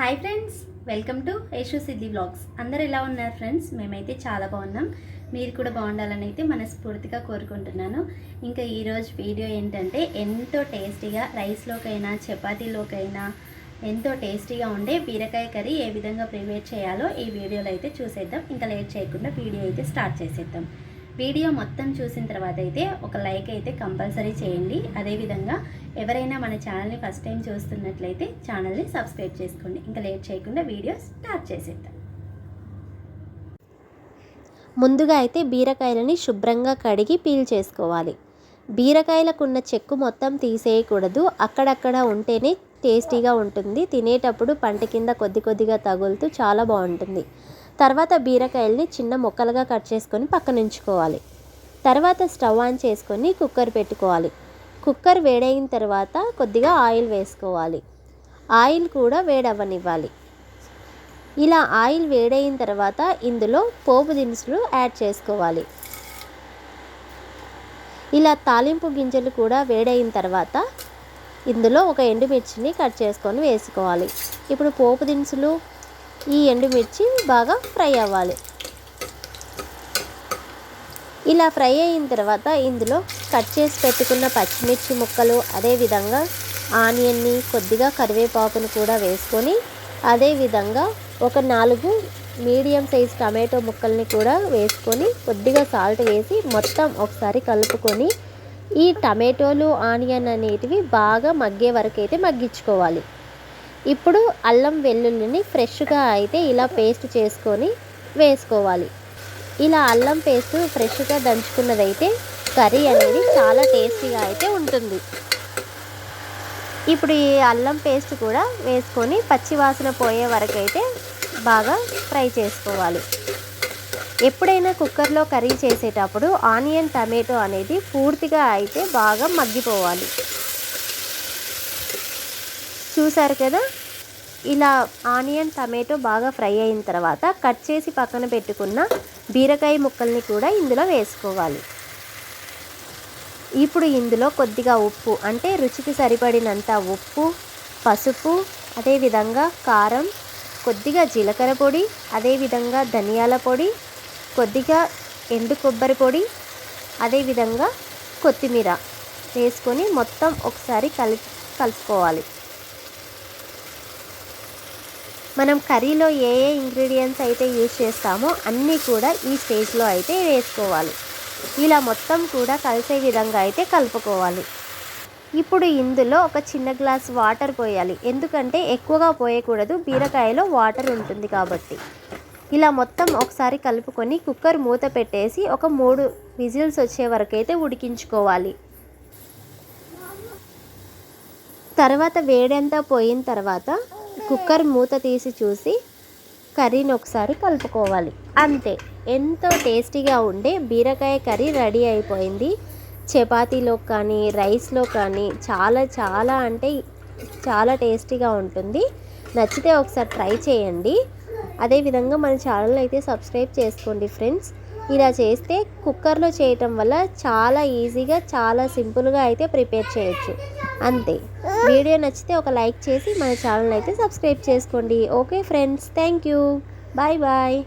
Hi friends welcome to Yashu Siddhi vlogs అందరు ఎలా ఉన్నారు ఫ్రెండ్స్ మేమైతే చాలా బాగున్నాం. మీరు కూడా బాగుండాలని అయితే మనస్ఫూర్తిగా కోరుకుంటున్నాను. ఇంకా ఈరోజు వీడియో ఏంటంటే ఎంతో టేస్టీగా రైస్లోకైనా చపాతీలోకైనా ఎంతో టేస్టీగా ఉండే బీరకాయ కర్రీ ఏ విధంగా ప్రిపేర్ చేయాలో ఈ వీడియోలో అయితే చూసేద్దాం. ఇంకా లేట్ చేయకుండా వీడియో అయితే స్టార్ట్ చేసేద్దాం. వీడియో మొత్తం చూసిన తర్వాత అయితే ఒక లైక్ అయితే కంపల్సరీ చేయండి. అదేవిధంగా ఎవరైనా మన ఛానల్ని ఫస్ట్ టైం చూస్తున్నట్లయితే ఛానల్ని సబ్స్క్రైబ్ చేసుకోండి. ఇంకా లేట్ చేయకుండా వీడియో స్టార్ట్ చేసేద్దాం. ముందుగా అయితే బీరకాయలని శుభ్రంగా కడిగి పీల్ చేసుకోవాలి. బీరకాయలకు ఉన్న చెక్కు మొత్తం తీసేయకూడదు. అక్కడక్కడ ఉంటేనే టేస్టీగా ఉంటుంది. తినేటప్పుడు పంట కింద కొద్ది కొద్దిగా తగులుతూ చాలా బాగుంటుంది. తర్వాత బీరకాయల్ని చిన్న ముక్కలుగా కట్ చేసుకొని పక్కన ఉంచుకోవాలి. తర్వాత స్టవ్ ఆన్ చేసుకొని కుక్కర్ పెట్టుకోవాలి. కుక్కర్ వేడైన తర్వాత కొద్దిగా ఆయిల్ వేసుకోవాలి. ఆయిల్ కూడా వేడవ్వనివ్వాలి. ఇలా ఆయిల్ వేడైన తర్వాత ఇందులో పోపు దినుసులు యాడ్ చేసుకోవాలి. ఇలా తాలింపు గింజలు కూడా వేడైన తర్వాత ఇందులో ఒక ఎండుమిర్చిని కట్ చేసుకొని వేసుకోవాలి. ఇప్పుడు పోపు దినుసులు ఈ ఎండుమిర్చి బాగా ఫ్రై అవ్వాలి. ఇలా ఫ్రై అయిన తర్వాత ఇందులో కట్ చేసి పెట్టుకున్న పచ్చిమిర్చి ముక్కలు అదేవిధంగా ఆనియన్ని కొద్దిగా కరివేపాకును కూడా వేసుకొని అదేవిధంగా ఒక నాలుగు మీడియం సైజ్ టమాటో ముక్కల్ని కూడా వేసుకొని కొద్దిగా సాల్ట్ వేసి మొత్తం ఒకసారి కలుపుకొని ఈ టమాటోలు ఆనియన్ అనేటివి బాగా మగ్గే వరకు అయితే మగ్గించుకోవాలి. ఇప్పుడు అల్లం వెల్లుల్లిని ఫ్రెష్గా అయితే ఇలా పేస్ట్ చేసుకొని వేసుకోవాలి. ఇలా అల్లం పేస్ట్ ఫ్రెష్గా దంచుకున్నదైతే కర్రీ అనేది చాలా టేస్టీగా అయితే ఉంటుంది. ఇప్పుడు ఈ అల్లం పేస్ట్ కూడా వేసుకొని పచ్చివాసన పోయే వరకు అయితే బాగా ఫ్రై చేసుకోవాలి. ఎప్పుడైనా కుక్కర్లో కర్రీ చేసేటప్పుడు ఆనియన్ టమాటో అనేది పూర్తిగా అయితే బాగా మగ్గిపోవాలి. చూసారు కదా? ఇలా ఆనియన్ టమాటో బాగా ఫ్రై అయిన తర్వాత కట్ చేసి పక్కన పెట్టుకున్న బీరకాయ ముక్కల్ని కూడా ఇందులో వేసుకోవాలి. ఇప్పుడు ఇందులో కొద్దిగా ఉప్పు అంటే రుచికి సరిపడినంత ఉప్పు పసుపు అదేవిధంగా కారం కొద్దిగా జీలకర్ర పొడి అదేవిధంగా ధనియాల పొడి కొద్దిగా ఎండు కొబ్బరి పొడి అదేవిధంగా కొత్తిమీర వేసుకొని మొత్తం ఒకసారి కలి కలుపుకోవాలి. మనం కర్రీలో ఏ ఏ ఇంగ్రీడియంట్స్ అయితే యూజ్ చేస్తామో అన్నీ కూడా ఈ స్టేజ్లో అయితే వేసుకోవాలి. ఇలా మొత్తం కూడా కలిసే విధంగా అయితే కలుపుకోవాలి. ఇప్పుడు ఇందులో ఒక చిన్న గ్లాస్ వాటర్ పోయాలి. ఎందుకంటే ఎక్కువగా పోయకూడదు. బీరకాయలో వాటర్ ఉంటుంది కాబట్టి. ఇలా మొత్తం ఒకసారి కలుపుకొని కుక్కర్ మూత పెట్టేసి ఒక మూడు విజిల్స్ వచ్చే వరకు అయితే ఉడికించుకోవాలి. తర్వాత వేడంతా పోయిన తర్వాత కుక్కర్ మూత తీసి చూసి కర్రీని ఒకసారి కలుపుకోవాలి. అంతే. ఎంతో టేస్టీగా ఉండే బీరకాయ కర్రీ రెడీ అయిపోయింది. చపాతీలో కానీ రైస్లో కానీ చాలా చాలా అంటే చాలా టేస్టీగా ఉంటుంది. నచ్చితే ఒకసారి ట్రై చేయండి. అదేవిధంగా మన ఛానల్ అయితే సబ్స్క్రైబ్ చేసుకోండి ఫ్రెండ్స్. ఇలా చేస్తే కుక్కర్లో చేయటం వల్ల చాలా ఈజీగా చాలా సింపుల్గా అయితే ప్రిపేర్ చేయొచ్చు. అంతే. వీడియో నచ్చితే ఒక లైక్ చేసి మన ఛానల్ అయితే సబ్స్క్రైబ్ చేసుకోండి. Okay friends thank you. Bye bye.